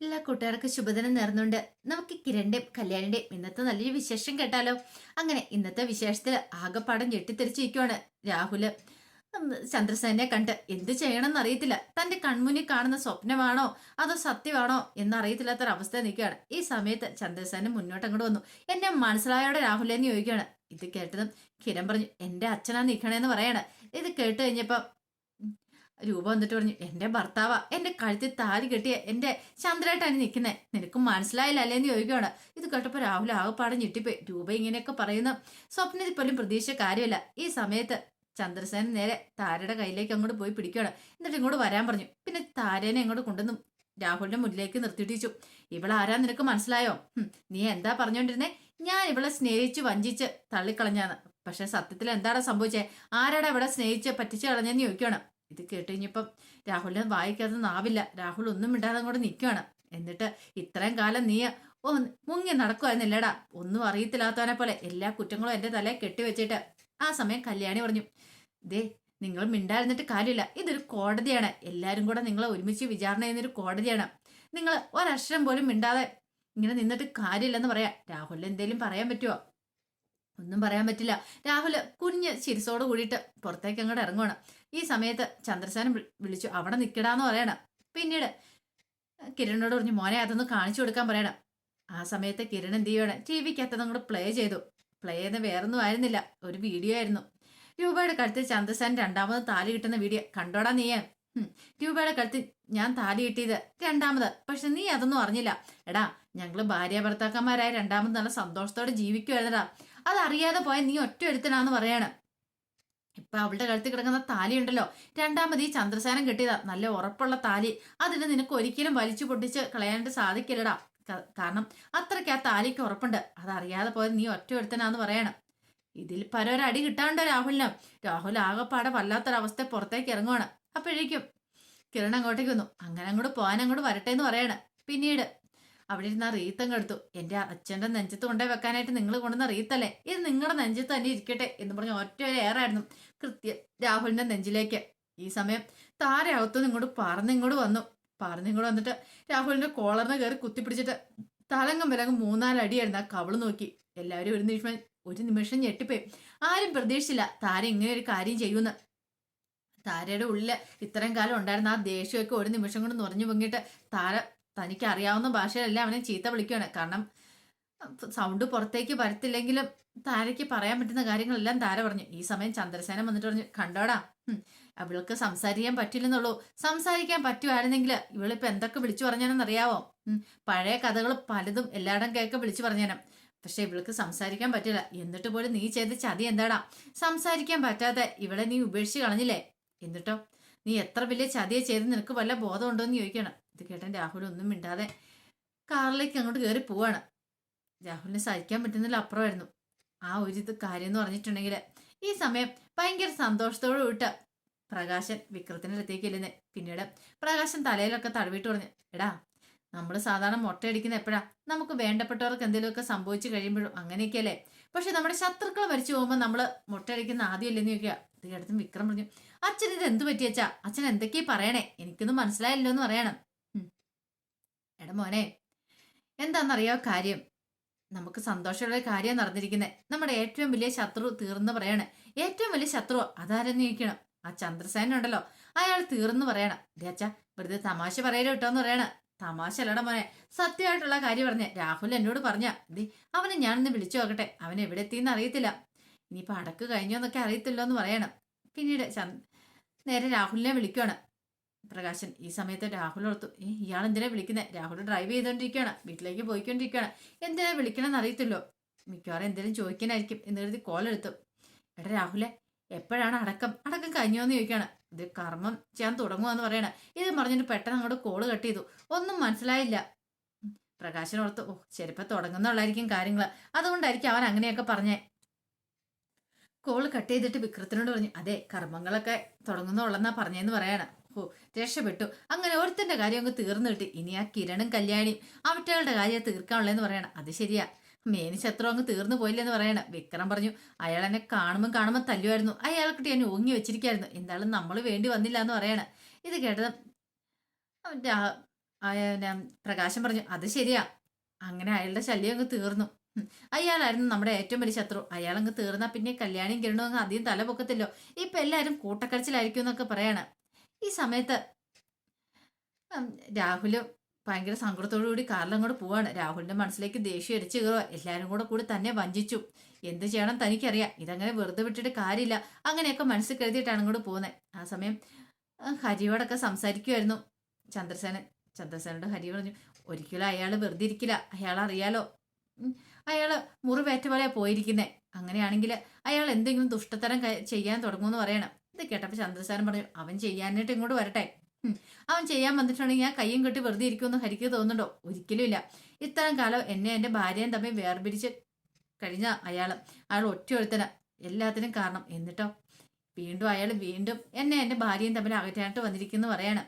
എല്ലാ കൂട്ടുകാർക്കും ശുഭദിനം നേർന്നുകൊണ്ട് നമുക്ക് കിരണിന്റെയും കല്യാണിന്റെയും ഇന്നത്തെ നല്ലൊരു വിശേഷം കേട്ടാലോ? അങ്ങനെ ഇന്നത്തെ വിശേഷത്തിൽ ആകെപ്പാടം ഞെട്ടിത്തെറിച്ചിരിക്കുവാണ് രാഹുൽ. ചന്ദ്രസേനെ കണ്ട് എന്ത് ചെയ്യണമെന്ന് അറിയത്തില്ല തന്റെ കൺമുന്നിൽ കാണുന്ന സ്വപ്നമാണോ അതോ സത്യമാണോ എന്നറിയത്തില്ലാത്തൊരവസ്ഥ നിൽക്കുകയാണ്. ഈ സമയത്ത് ചന്ദ്രസേന മുന്നോട്ട് അങ്ങോട്ട് വന്നു. എന്നെ മനസ്സിലായോടെ രാഹുൽ എന്ന് ചോദിക്കുകയാണ്. ഇത് കേട്ടതും കിരൺ പറഞ്ഞു എന്റെ അച്ഛനാ നിൽക്കണേന്ന് പറയാണ്. ഇത് കേട്ട് കഴിഞ്ഞപ്പോ രൂപ വന്നിട്ട് പറഞ്ഞു എന്റെ ഭർത്താവാ എന്റെ കഴുത്തിൽ താലി കെട്ടിയ എന്റെ ചന്ദ്രേട്ടാണ് നിൽക്കുന്നത് നിനക്ക് മനസ്സിലായില്ല അല്ലേന്ന് ചോദിക്കുകയാണ്. ഇത് കേട്ടപ്പോൾ രാഹുൽ ആകെപ്പാടെ ഞെട്ടിപ്പോയി. രൂപ ഇങ്ങനെയൊക്കെ പറയുന്ന സ്വപ്നത്തിൽ പോലും പ്രതീക്ഷ കാര്യമല്ല. ഈ സമയത്ത് ചന്ദ്രസേന നേരെ താരയുടെ കയ്യിലേക്ക് അങ്ങോട്ട് പോയി പിടിക്കുകയാണ്. എന്നിട്ട് ഇങ്ങോട്ട് വരാൻ പറഞ്ഞു. പിന്നെ താരേനെ ഇങ്ങോട്ട് കൊണ്ടുവന്നു രാഹുലിന്റെ മുന്നിലേക്ക് നിർത്തിയിട്ടിച്ചു. ഇവളാരാ നിനക്ക് മനസ്സിലായോ? നീ എന്താ പറഞ്ഞോണ്ടിരുന്നേ? ഞാൻ ഇവളെ സ്നേഹിച്ച് വഞ്ചിച്ച് തള്ളിക്കളഞ്ഞാന്ന്. പക്ഷെ സത്യത്തിൽ എന്താണ് സംഭവിച്ചേ? ആരാടാ ഇവിടെ സ്നേഹിച്ച് പറ്റിച്ച് കളഞ്ഞെന്ന് ചോദിക്കുകയാണ്. ഇത് കേട്ട് കഴിഞ്ഞപ്പം രാഹുലിനെ വായിക്കാതെ നാവില്ല രാഹുൽ ഒന്നും മിണ്ടാതെ അങ്ങോട്ട് നിൽക്കുകയാണ് എന്നിട്ട് ഇത്രയും കാലം നീ ഓ മുങ്ങി നടക്കുമായിരുന്നില്ലടാ ഒന്നും അറിയത്തില്ലാത്തവനെ പോലെ എല്ലാ കുറ്റങ്ങളും എന്റെ തലയെ കെട്ടിവെച്ചിട്ട് ആ സമയം കല്യാണി പറഞ്ഞു. ദേ നിങ്ങൾ മിണ്ടായിരുന്നിട്ട് കാര്യമില്ല. ഇതൊരു കോടതിയാണ്. എല്ലാവരും കൂടെ നിങ്ങളെ ഒരുമിച്ച് വിചാരണ ചെയ്യുന്നൊരു കോടതിയാണ്. നിങ്ങൾ ഒരക്ഷരം പോലും മിണ്ടാതെ ഇങ്ങനെ നിന്നിട്ട് കാര്യമില്ലെന്ന് പറയാം. രാഹുലിന് എന്തേലും പറയാൻ പറ്റുമോ ഒന്നും പറയാൻ പറ്റില്ല. രാഹുൽ കുഞ്ഞ് ചിരിസോട് കൂടിയിട്ട് പുറത്തേക്ക് അങ്ങോട്ട് ഇറങ്ങുവാണ്. ഈ സമയത്ത് ചന്ദ്രസേനം വി- വിളിച്ചു അവിടെ നിൽക്കടാന്ന് പറയണം. പിന്നീട് കിരണിനോട് പറഞ്ഞു മോനെ അതൊന്ന് കാണിച്ചു കൊടുക്കാൻ പറയണം. ആ സമയത്ത് കിരൺ എന്ത് ചെയ്യണം ടി വിക്കകത്ത് കൂടെ പ്ലേ ചെയ്തു. പ്ലേ ചെയ്ത് വേറൊന്നും ആയിരുന്നില്ല ഒരു വീഡിയോ ആയിരുന്നു. രൂപയുടെ കഴുത്തിൽ ചന്ദ്രസേൻ രണ്ടാമത് താലി കിട്ടുന്ന വീഡിയോ കണ്ടോടാ നീ രൂപയുടെ കഴുത്തിൽ ഞാൻ താലി കിട്ടിയത് രണ്ടാമത്. പക്ഷെ നീ അതൊന്നും അറിഞ്ഞില്ല. എടാ ഞങ്ങൾ ഭാര്യ ഭർത്താക്കന്മാരായ രണ്ടാമത് നല്ല സന്തോഷത്തോടെ ജീവിക്കുവായിരുന്നടാ. അതറിയാതെ പോയ നീ ഒറ്റ എടുത്തനാന്ന് പറയാണ്. ഇപ്പൊ അവളുടെ കഴുത്തിൽ കിടക്കുന്ന താലി ഉണ്ടല്ലോ. രണ്ടാമത് ഈ ചന്ദ്രസേനം കിട്ടിയതാ. നല്ല ഉറപ്പുള്ള താലി. അതിന് നിനക്ക് ഒരിക്കലും വലിച്ചു പൊട്ടിച്ച് കളയാനായിട്ട് സാധിക്കില്ലടാ. കാരണം അത്രയ്ക്ക് ആ താലിക്ക് ഉറപ്പുണ്ട്. അതറിയാതെ പോയത് നീ ഒറ്റ ഒരുത്തനാന്ന് പറയണം. ഇതിൽ പരൊരടി കിട്ടാണ്ടോ രാഹുലിന്? രാഹുൽ ആകെപ്പാടെ വല്ലാത്തൊരവസ്ഥ പുറത്തേക്ക് ഇറങ്ങുവാണ്. അപ്പോഴേക്കും കിരൺ അങ്ങോട്ടേക്ക് വന്നു. അങ്ങനെ അങ്ങോട്ട് പോകാൻ അങ്ങോട്ട് വരട്ടെ എന്ന് പറയണം. പിന്നീട് അവിടെ ഇരുന്ന് ആ റീത്തങ്ങ് എടുത്തു. എന്റെ അച്ഛന്റെ നെഞ്ചത്ത് കൊണ്ടേ വെക്കാനായിട്ട് നിങ്ങൾ കൊണ്ടുവന്ന റീത്തല്ലേ? ഇത് നിങ്ങളുടെ നെഞ്ചത്ത് തന്നെ ഇരിക്കട്ടെ എന്ന് പറഞ്ഞ ഒറ്റ ഒരു ഏറായിരുന്നു കൃത്യം രാഹുലിന്റെ നെഞ്ചിലേക്ക്. ഈ സമയം താര അകത്തുനിന്ന് ഇങ്ങോട്ട് പറന്നിങ്ങോട്ട് വന്നു. പറന്നിങ്ങോട്ട് വന്നിട്ട് രാഹുലിന്റെ കോളറിന് കയറി കുത്തിപ്പിടിച്ചിട്ട് തലങ്കം വിലങ്ങും മൂന്നാലടിയായിരുന്നു ആ കവൾ നോക്കി. എല്ലാവരും ഒരു നിമിഷം ഒരു നിമിഷം ഞെട്ടിപ്പോയി. ആരും പ്രതീക്ഷിച്ചില്ല താര ഇങ്ങനെ ഒരു കാര്യം ചെയ്യുമെന്ന്. താരയുടെ ഉള്ളിൽ ഇത്രയും കാലം ഉണ്ടായിരുന്ന ആ ദേഷ്യമൊക്കെ ഒരു നിമിഷം കൊണ്ട് നിറഞ്ഞു പൊങ്ങിയിട്ട് താര തനിക്ക് അറിയാവുന്ന ഭാഷയിലല്ല അവനെ ചീത്ത വിളിക്കുകയാണ് കാരണം സൗണ്ട് പുറത്തേക്ക് വരത്തില്ലെങ്കിലും താരയ്ക്ക് പറയാൻ പറ്റുന്ന കാര്യങ്ങളെല്ലാം താര പറഞ്ഞു. ഈ സമയം ചന്ദ്രസേന വന്നിട്ട് പറഞ്ഞു കണ്ടോടാ അവൾക്ക് സംസാരിക്കാൻ പറ്റില്ലെന്നുള്ളൂ. സംസാരിക്കാൻ പറ്റുമായിരുന്നെങ്കിൽ ഇവളിപ്പോ എന്തൊക്കെ വിളിച്ചു പറഞ്ഞാനെന്ന് അറിയാവോ പഴയ കഥകൾ പലതും എല്ലായിടം കേൾക്കെ വിളിച്ചു പറഞ്ഞാനും. പക്ഷെ ഇവൾക്ക് സംസാരിക്കാൻ പറ്റില്ല. എന്നിട്ട് പോലും നീ ചെയ്ത ചതി എന്താടാ? സംസാരിക്കാൻ പറ്റാതെ ഇവളെ നീ ഉപേക്ഷിച്ച് കളഞ്ഞില്ലേ? എന്നിട്ടോ നീ എത്ര വലിയ ചതിയെ ചെയ്ത് നിനക്ക് വല്ല ബോധമുണ്ടോ എന്ന് ചോദിക്കണം ഇത് കേട്ടൻ രാഹുൽ ഒന്നും മിണ്ടാതെ കാറിലേക്ക് അങ്ങോട്ട് കയറി പോവാണ്. രാഹുലിനെ സഹിക്കാൻ പറ്റുന്നില്ല അപ്പുറമായിരുന്നു. ആ ഒരു ഇത് കാര്യം എന്ന് പറഞ്ഞിട്ടുണ്ടെങ്കിൽ ഈ സമയം ഭയങ്കര സന്തോഷത്തോട് വിട്ട പ്രകാശൻ വിക്രത്തിന്റെ അടുത്തേക്ക് ഇല്ലെന്ന് പിന്നീട് പ്രകാശൻ തലയിലൊക്കെ തടവിട്ട് പറഞ്ഞു എടാ നമ്മൾ സാധാരണ മുട്ടയടിക്കുന്ന എപ്പോഴാ? നമുക്ക് വേണ്ടപ്പെട്ടവർക്ക് എന്തെങ്കിലുമൊക്കെ സംഭവിച്ചു കഴിയുമ്പോഴും അങ്ങനെയൊക്കെയല്ലേ? പക്ഷെ നമ്മുടെ ശത്രുക്കൾ മരിച്ചു പോകുമ്പോൾ നമ്മൾ മുട്ടയടിക്കുന്ന ആദ്യമല്ലെന്ന് ചോദിക്കുക. ഇത് കേട്ടതും വിക്രം പറഞ്ഞു അച്ഛൻ ഇത് എന്ത് പറ്റിയച്ചാ അച്ഛൻ എന്തൊക്കെയാ പറയണേ? എനിക്കൊന്നും മനസ്സിലായില്ലോ എന്ന് പറയണം. എടാ മോനെ എന്താണെന്നറിയോ കാര്യം? നമുക്ക് സന്തോഷമുള്ള കാര്യം നടന്നിരിക്കുന്നത് നമ്മുടെ ഏറ്റവും വലിയ ശത്രു തീർന്നു പറയണേ. ഏറ്റവും വലിയ ശത്രു അതാരെന്ന് ചോദിക്കണം? ആ ചന്ദ്രസേന ഉണ്ടല്ലോ അയാൾ തീർന്നു പറയണം. അച്ഛാ വെറുതെ തമാശ പറയലോ കേട്ടോ എന്ന് പറയണ. തമാശ അല്ലട മോനെ. സത്യമായിട്ടുള്ള കാര്യം പറഞ്ഞ രാഹുൽ എന്നോട് പറഞ്ഞ ദേ അവനെ ഞാനൊന്ന് വിളിച്ചു നോക്കട്ടെ. അവൻ എവിടെ എത്തിയെന്ന് അറിയത്തില്ല. ഇനിയിപ്പോ അടക്ക് കഴിഞ്ഞോ എന്നൊക്കെ അറിയത്തില്ലോ എന്ന് പറയണം. പിന്നീട് നേരെ രാഹുലിനെ വിളിക്കുകയാണ് പ്രകാശൻ ഈ സമയത്ത് രാഹുൽ ഓർത്തു ഏ ഇയാൾ എന്തിനാ വിളിക്കുന്നത് രാഹുൽ ഡ്രൈവ് ചെയ്തുകൊണ്ടിരിക്കുകയാണ് വീട്ടിലേക്ക് പോയിക്കൊണ്ടിരിക്കുകയാണ് എന്തിനാ വിളിക്കണമെന്ന് അറിയത്തില്ലോ? മിക്കവാറും എന്തെങ്കിലും ചോദിക്കാനായിരിക്കും എന്ന് കരുതി കോൾ എടുത്തു എടാ രാഹുലെ എപ്പോഴാണ് അടക്കം? അടക്കം കഴിഞ്ഞോന്ന് ചോദിക്കുകയാണ് ഇത് കർമ്മം ചെയ്യാൻ തുടങ്ങുമെന്ന് പറയണ. ഇത് പറഞ്ഞിട്ട് പെട്ടെന്ന് അങ്ങോട്ട് കോൾ കട്ട് ചെയ്തു. ഒന്നും മനസ്സിലായില്ല. പ്രകാശനോർത്ത് ഓ ചിലപ്പോൾ തുടങ്ങുന്നുള്ളായിരിക്കും കാര്യങ്ങൾ അതുകൊണ്ടായിരിക്കും അവൻ അങ്ങനെയൊക്കെ പറഞ്ഞേ. കോൾ കട്ട് ചെയ്തിട്ട് വിക്രത്തിനോട് പറഞ്ഞു അതെ കർമ്മങ്ങളൊക്കെ തുടങ്ങുന്നുള്ളെന്നാ പറഞ്ഞേന്ന് പറയാണ്. ഓ രക്ഷപ്പെട്ടു. അങ്ങനെ ഒരുത്തന്റെ കാര്യം അങ്ങ് തീർന്നു കിട്ടി. ഇനി ആ കിരണും കല്യാണിയും അവറ്റകളുടെ കാര്യം തീർക്കാനുള്ളതെന്ന് പറയണം. അത് ശരിയാ. മേനി ശത്രു അങ്ങ് തീർന്നു പോയില്ലെന്ന് പറയണം. വിക്രം പറഞ്ഞു അയാൾ എന്നെ കാണുമ്പോൾ കാണുമ്പോൾ തല്ലുമായിരുന്നു. അയാൾക്കിട്ട് ഞാൻ ഓങ്ങി വെച്ചിരിക്കായിരുന്നു. എന്തായാലും നമ്മൾ വേണ്ടി വന്നില്ല എന്ന് പറയണം. ഇത് കേട്ടത് പ്രകാശം പറഞ്ഞു അത് ശരിയാ. അങ്ങനെ അയാളുടെ ശല്യം അങ്ങ് തീർന്നു. അയാളായിരുന്നു നമ്മുടെ ഏറ്റവും വലിയ ശത്രു. അയാളങ്ങ് തീർന്നാ പിന്നെ കല്യാണം കിരണോ അങ്ങ് അധികം തല പൊക്കത്തില്ലോ ഇപ്പൊ എല്ലാരും കൂട്ടക്കരച്ചിലായിരിക്കും എന്നൊക്കെ പറയാണ്. ഈ സമയത്ത് രാഹുൽ ഭയങ്കര സങ്കടത്തോടു കൂടി കാറിലങ്ങോട്ട് പോവാണ്. രാഹുലിന്റെ മനസ്സിലേക്ക് ദേഷ്യം അടിച്ചു കയറുക എല്ലാരും കൂടെ കൂടി തന്നെ വഞ്ചിച്ചു. എന്ത് ചെയ്യണം തനിക്കറിയാം. ഇതങ്ങനെ വെറുതെ വിട്ടിട്ട് കാര്യമില്ല. അങ്ങനെയൊക്കെ മനസ്സിൽ കരുതിയിട്ടാണ് ഇങ്ങോട്ട് പോകുന്നത് ആ സമയം ഹരിയോടൊക്കെ സംസാരിക്കുമായിരുന്നു ചന്ദ്രസേനൻ ചന്ദ്രസേനോട് ഹരി പറഞ്ഞു ഒരിക്കലും അയാൾ വെറുതെ ഇരിക്കില്ല. അയാൾ അറിയാലോ ഉം, അയാൾ മുറിവേറ്റ പോലെ പോയിരിക്കുന്നേ. അങ്ങനെയാണെങ്കിൽ അയാൾ എന്തെങ്കിലും ദുഷ്ടത്തരം ചെയ്യാൻ തുടങ്ങുമെന്ന് പറയണം. ഇത് കേട്ടപ്പോൾ ചന്ദ്രസാരം പറഞ്ഞു അവൻ ചെയ്യാനായിട്ട് ഇങ്ങോട്ട് വരട്ടെ. അവൻ ചെയ്യാൻ വന്നിട്ടുണ്ടെങ്കിൽ ഞാൻ കയ്യും കെട്ടി വെറുതെ ഇരിക്കുമെന്ന് ഹരിക്ക് തോന്നുന്നുണ്ടോ? ഒരിക്കലും ഇല്ല. ഇത്തരം കാലം എന്നെ എന്റെ ഭാര്യയും തമ്മിൽ വേർപിരിച്ച് കഴിഞ്ഞ അയാൾ അയാൾ ഒറ്റ ഒരുത്തന. എല്ലാത്തിനും കാരണം എന്നിട്ടോ? വീണ്ടും അയാൾ വീണ്ടും എന്നെ എന്റെ ഭാര്യയും തമ്മിൽ അകറ്റാനായിട്ട് വന്നിരിക്കുന്നു പറയാണ്.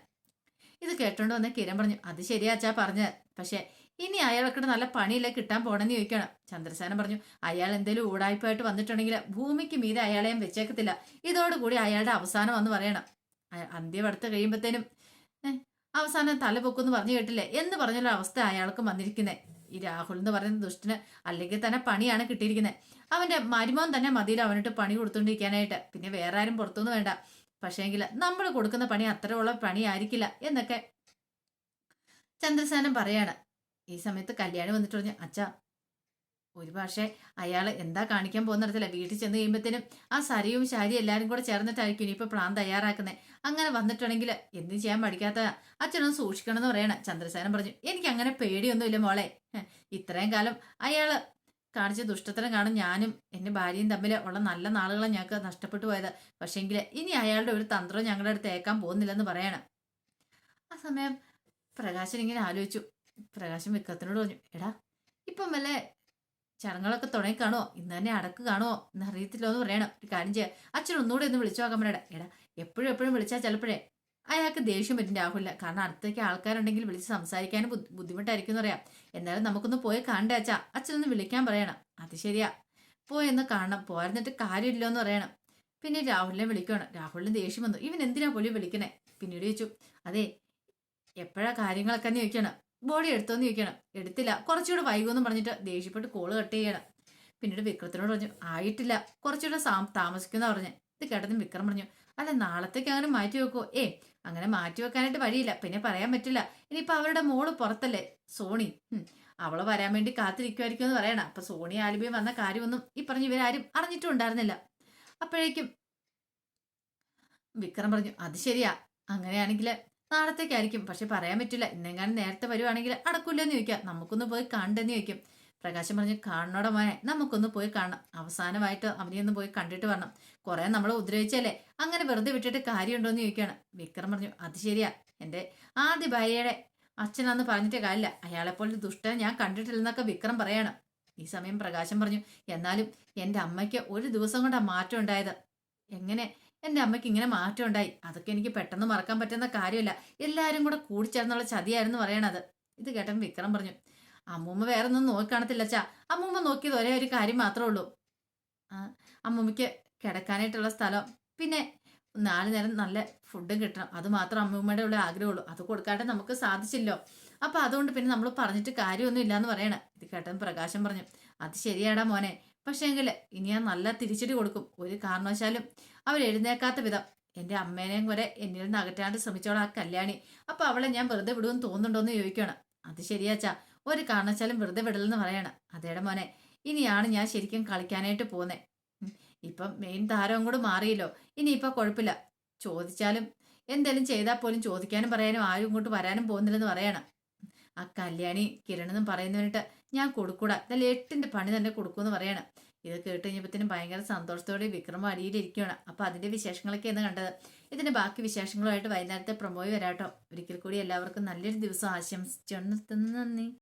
ഇത് കേട്ടോണ്ട് വന്ന കിരൺ പറഞ്ഞു അത് ശരിയാച്ചാ പറഞ്ഞത്. പക്ഷെ ഇനി അയാൾക്ക് നല്ല പണിയില്ല കിട്ടാൻ പോണെന്ന് ചോദിക്കണം ചന്ദ്രസേന പറഞ്ഞു അയാൾ എന്തെങ്കിലും ഊടായ്പായിട്ട് വന്നിട്ടുണ്ടെങ്കിൽ ഭൂമിക്ക് മീതെ അയാളെയും വെച്ചേക്കത്തില്ല. ഇതോടുകൂടി അയാളുടെ അവസാനം എന്ന് പറയണം. അയ- അന്ത്യം അടുത്ത് കഴിയുമ്പത്തേനും അവസാനം തല പൊക്കുമെന്ന് പറഞ്ഞു കേട്ടില്ലേ? എന്ന് പറഞ്ഞൊരു അവസ്ഥ അയാൾക്ക് വന്നിരിക്കുന്നേ. ഈ രാഹുൽ എന്ന് പറയുന്ന ദുഷ്ടന് അല്ലെങ്കിൽ തന്നെ പണിയാണ് കിട്ടിയിരിക്കുന്നത് അവന്റെ മരുമോൻ തന്നെ മതിയിൽ അവനിട്ട് പണി കൊടുത്തോണ്ടിരിക്കാനായിട്ട്. പിന്നെ വേറെ ആരും പുറത്തുനിന്ന് വേണ്ട. പക്ഷേങ്കിൽ നമ്മൾ കൊടുക്കുന്ന പണി അത്രയുള്ള പണി ആയിരിക്കില്ല എന്നൊക്കെ ചന്ദ്രസേനൻ പറയാണ്. ഈ സമയത്ത് കല്യാണം വന്നിട്ട് പറഞ്ഞു അച്ഛാ ഒരു പക്ഷേ അയാൾ എന്താ കാണിക്കാൻ പോകുന്നിടത്തില്ല വീട്ടിൽ ചെന്ന് കഴിയുമ്പോഴത്തേനും ആ സരിയും ശാരിയും എല്ലാവരും കൂടെ ചേർന്നിട്ടായിരിക്കും ഇനിയിപ്പോൾ പ്ലാൻ തയ്യാറാക്കുന്നത് അങ്ങനെ വന്നിട്ടുണ്ടെങ്കിൽ എന്തും ചെയ്യാൻ പഠിക്കാത്ത അച്ഛനൊന്ന് സൂക്ഷിക്കണം എന്ന് പറയണം. ചന്ദ്രസേനൻ പറഞ്ഞു എനിക്ക് അങ്ങനെ പേടിയൊന്നുമില്ല മോളെ. ഇത്രയും കാലം അയാൾ കാണിച്ച ദുഷ്ടത്തരം കാണും ഞാനും എന്റെ ഭാര്യയും തമ്മിൽ ഉള്ള നല്ല നാളുകളെ ഞങ്ങൾക്ക് നഷ്ടപ്പെട്ടു പോയത്. പക്ഷേങ്കിൽ ഇനി അയാളുടെ ഒരു തന്ത്രം ഞങ്ങളുടെ അടുത്ത് ഏക്കാൻ പോകുന്നില്ലെന്ന് പറയണം. ആ സമയം പ്രകാശൻ ഇങ്ങനെ ആലോചിച്ചു പ്രകാശൻ വിക്രത്തിനോട് പറഞ്ഞു എടാ ഇപ്പം വല്ല ചടങ്ങുകളൊക്കെ തുടങ്ങി കാണുമോ ഇന്ന് തന്നെ അടക്ക് കാണുമോ എന്ന് അറിയത്തില്ലോ എന്ന് പറയണം. ഒരു കാര്യം ചെയ്യാം. അച്ഛൻ ഒന്നുകൂടെ ഒന്ന് വിളിച്ചു നോക്കാൻ പറയടാ. എടാ എപ്പോഴും എപ്പോഴും വിളിച്ചാൽ ചിലപ്പോഴേ അയാൾക്ക് ദേഷ്യം പറ്റിന്റെ രാഹുലില്ല കാരണം അടുത്തേക്ക് ആൾക്കാരുണ്ടെങ്കിൽ വിളിച്ച് സംസാരിക്കാനും ബുദ്ധി- ബുദ്ധിമുട്ടായിരിക്കും എന്ന് പറയാം. എന്നാലും നമുക്കൊന്ന് പോയി കാണണ്ടേ അച്ഛാ? അച്ഛനൊന്ന് വിളിക്കാൻ പറയണം. അത് ശരിയാ. പോയെന്ന് കാണണം. പോരുന്നിട്ട് കാര്യമില്ലോ എന്ന് പറയണം. പിന്നെ രാഹുലിനെ വിളിക്കണം. രാഹുലിന് ദേഷ്യം വന്നു. ഇവൻ എന്തിനാ പോലും വിളിക്കണേ? പിന്നീട് ചോദിച്ചു. അതെ എപ്പോഴാ കാര്യങ്ങളൊക്കെ ചോദിക്കണം? ബോഡി എടുത്തോന്ന് ചോദിക്കണം. എടുത്തില്ല. കുറച്ചുകൂടെ വൈകുമെന്ന് പറഞ്ഞിട്ട് ദേഷ്യപ്പെട്ട് കോൾ കട്ട് ചെയ്യണം. പിന്നീട് വിക്രത്തിനോട് പറഞ്ഞു ആയിട്ടില്ല. കുറച്ചുകൂടെ താമസിക്കുന്ന പറഞ്ഞു. ഇത് കേട്ടതും വിക്രം പറഞ്ഞു അല്ല നാളത്തേക്ക് അങ്ങനെ മാറ്റി വെക്കുമോ ഏ അങ്ങനെ മാറ്റി വെക്കാനായിട്ട് വഴിയില്ല. പിന്നെ പറയാൻ പറ്റില്ല. ഇനിയിപ്പോൾ അവരുടെ മോൾ പുറത്തല്ലേ? സോണി. അവളെ അവൾ വരാൻ വേണ്ടി കാത്തിരിക്കുമായിരിക്കും എന്ന് പറയണം. അപ്പൊ സോണി ആലുബിയും വന്ന കാര്യമൊന്നും ഈ പറഞ്ഞു ഇവരാരും അറിഞ്ഞിട്ടും ഉണ്ടായിരുന്നില്ല അപ്പോഴേക്കും വിക്രം പറഞ്ഞു അത് ശരിയാ. അങ്ങനെയാണെങ്കിൽ നാളത്തേക്കായിരിക്കും. പക്ഷെ പറയാൻ പറ്റില്ല. ഇന്നെങ്ങാനും നേരത്തെ വരുവാണെങ്കിൽ അടക്കൂലെന്ന് ചോദിക്കാം. നമുക്കൊന്ന് പോയി കാണണ്ടെന്ന് ചോദിക്കും. പ്രകാശം പറഞ്ഞു കാണണോടെ മോനെ നമുക്കൊന്ന് പോയി കാണണം. അവസാനമായിട്ട് അവനെയൊന്ന് പോയി കണ്ടിട്ട് വരണം. കുറെ നമ്മളെ ഉപദ്രവിച്ചല്ലേ? അങ്ങനെ വെറുതെ വിട്ടിട്ട് കാര്യമുണ്ടോ എന്ന് ചോദിക്കുകയാണ് വിക്രം പറഞ്ഞു അത് ശരിയാ. എന്റെ ആദ്യ ഭാര്യയുടെ അച്ഛനാന്ന് പറഞ്ഞിട്ട് കാര്യമില്ല. അയാളെപ്പോലെ ദുഷ്ടനെ ഞാൻ കണ്ടിട്ടില്ലെന്നൊക്കെ വിക്രം പറയാണ്. ഈ സമയം പ്രകാശം പറഞ്ഞു എന്നാലും എന്റെ അമ്മയ്ക്ക് ഒരു ദിവസം കൊണ്ടാണ് മാറ്റം ഉണ്ടായത്. എങ്ങനെ എന്റെ അമ്മയ്ക്ക് ഇങ്ങനെ മാറ്റം ഉണ്ടായി. അതൊക്കെ എനിക്ക് പെട്ടെന്ന് മറക്കാൻ പറ്റുന്ന കാര്യമല്ല. എല്ലാവരും കൂടെ കൂടിച്ചേർന്നുള്ള ചതിയായിരുന്നു പറയണത്. ഇത് കേട്ടൻ വിക്രം പറഞ്ഞു അമ്മൂമ്മ വേറെ ഒന്നും നോക്കാണത്തില്ല അച്ഛാ. അമ്മൂമ്മ നോക്കിയത് ഒരേ ഒരു കാര്യം മാത്രമേ ഉള്ളൂ. അമ്മൂമ്മയ്ക്ക് കിടക്കാനായിട്ടുള്ള സ്ഥലം. പിന്നെ നാല് നേരം നല്ല ഫുഡും കിട്ടണം. അത് മാത്രം അമ്മൂമ്മയുടെ ഉള്ള ആഗ്രഹമുള്ളൂ. അത് കൊടുക്കാണ്ട് നമുക്ക് സാധിച്ചില്ലോ. അപ്പൊ അതുകൊണ്ട് പിന്നെ നമ്മൾ പറഞ്ഞിട്ട് കാര്യമൊന്നും ഇല്ലാന്ന് പറയണേ. ഇത് കേട്ടൻ പ്രകാശം പറഞ്ഞു അത് ശരിയാടാ മോനെ. പക്ഷേ എങ്കിൽ ഇനി ഞാൻ നല്ല തിരിച്ചടി കൊടുക്കും. ഒരു കാരണവശാലും അവർ എഴുന്നേക്കാത്ത വിധം. എന്റെ അമ്മേനെയും കൂടെ എന്നിൽ നിന്ന് അകറ്റാണ്ട് ശ്രമിച്ചോളാം ആ കല്യാണി. അപ്പോൾ അവളെ ഞാൻ വെറുതെ വിടുമെന്ന് തോന്നുന്നുണ്ടോയെന്ന് ചോദിക്കണം. അത് ശരിയാച്ചാ. ഒരു കാരണവശാലും വെറുതെ വിടലെന്ന് പറയണം. അതേടെ മോനെ ഇനിയാണ് ഞാൻ ശരിക്കും കളിക്കാനായിട്ട് പോകുന്നത് ഇപ്പം മെയിൻ താരവും കൂടെ മാറിയല്ലോ. ഇനിയിപ്പോൾ കുഴപ്പമില്ല ചോദിച്ചാലും എന്തെങ്കിലും ചെയ്താൽ പോലും ചോദിക്കാനും പറയാനും ആരും ഇങ്ങോട്ട് വരാനും പോകുന്നില്ലെന്ന് പറയണം. ആ കല്യാണി കിരണെന്നും പറയുന്നവനിട്ട് ഞാൻ കൊടുക്കൂടാ. ഇതല്ല എട്ടിന്റെ പണി തന്നെ കൊടുക്കുമെന്ന് പറയണം. ഇത് കേട്ട് കഴിഞ്ഞപ്പോഴത്തേനും ഭയങ്കര സന്തോഷത്തോടെ വിക്രമം അടിയിലിരിക്കുകയാണ്. അപ്പൊ അതിന്റെ വിശേഷങ്ങളൊക്കെയാണ് കണ്ടത്. ഇതിന്റെ ബാക്കി വിശേഷങ്ങളുമായിട്ട് വൈകുന്നേരത്തെ പ്രൊമോയി വരാട്ടോ. ഒരിക്കൽ കൂടി എല്ലാവർക്കും നല്ലൊരു ദിവസം ആശംസിച്ചു നന്ദി.